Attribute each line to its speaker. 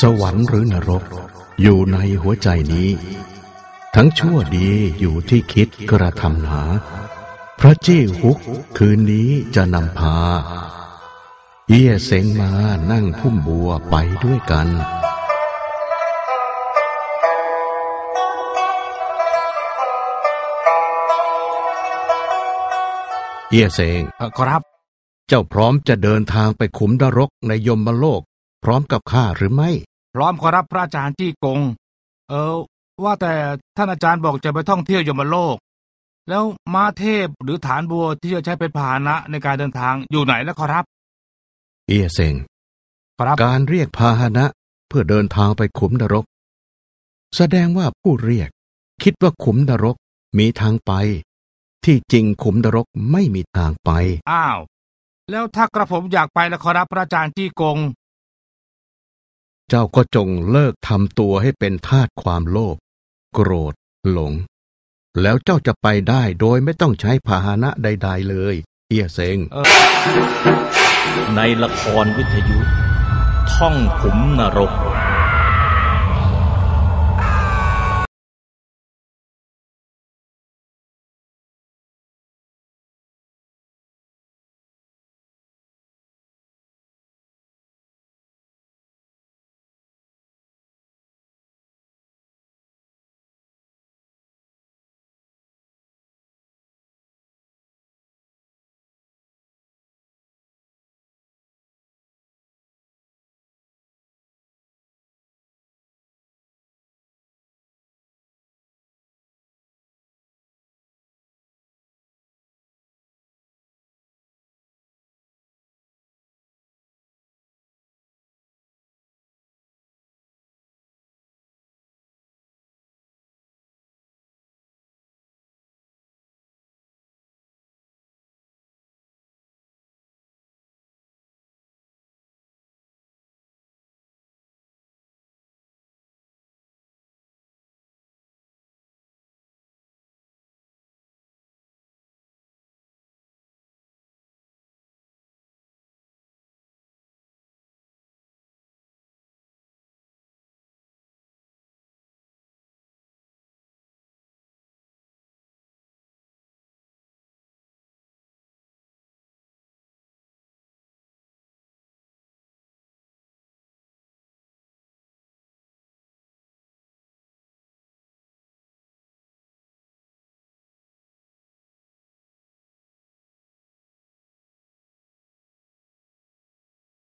Speaker 1: สวรรค์หรือนรก อยู่ในหัวใจนี้ ทั้งชั่วดีอยู่ที่คิดกระทำหนาพระเจ้าฮุกคืนนี้จะนำพาเอี้ยเสงมานั่งพุ่มบัวไปด้วยกันเอี้ยเสง
Speaker 2: เออครับ
Speaker 1: เจ้าพร้อมจะเดินทางไปขุมนรกในยมโลก พร้อมกับข้าหรือไม่
Speaker 2: พร้อมขอรับพระอาจารย์จี้กง เออ ว่าแต่ท่านอาจารย์บอกจะไปท่องเที่ยวยมโลก แล้วม้าเทพหรือฐานบัวที่จะใช้เป็นพาหนะในการเดินทางอยู่ไหนแล้วขอรับ
Speaker 1: เอียเซง
Speaker 2: ครับ
Speaker 1: การเรียกพาหนะเพื่อเดินทางไปขุมนรก แสดงว่าผู้เรียก คิดว่าขุมนรกมีทางไป ที่จริงขุมนรกไม่มีทางไป
Speaker 2: อ้าว แล้วถ้ากระผมอยากไปแล้วขอรับพระอาจารย์จี้กง
Speaker 1: เจ้าก็จงเลิกทำตัวให้เป็นทาสความโลภโกรธ หลง แล้วเจ้าจะไปได้โดยไม่ต้องใช้พาหนะใด ๆ เลย เอียเซง
Speaker 3: ในละครวิทยุ ท่องขุมนรก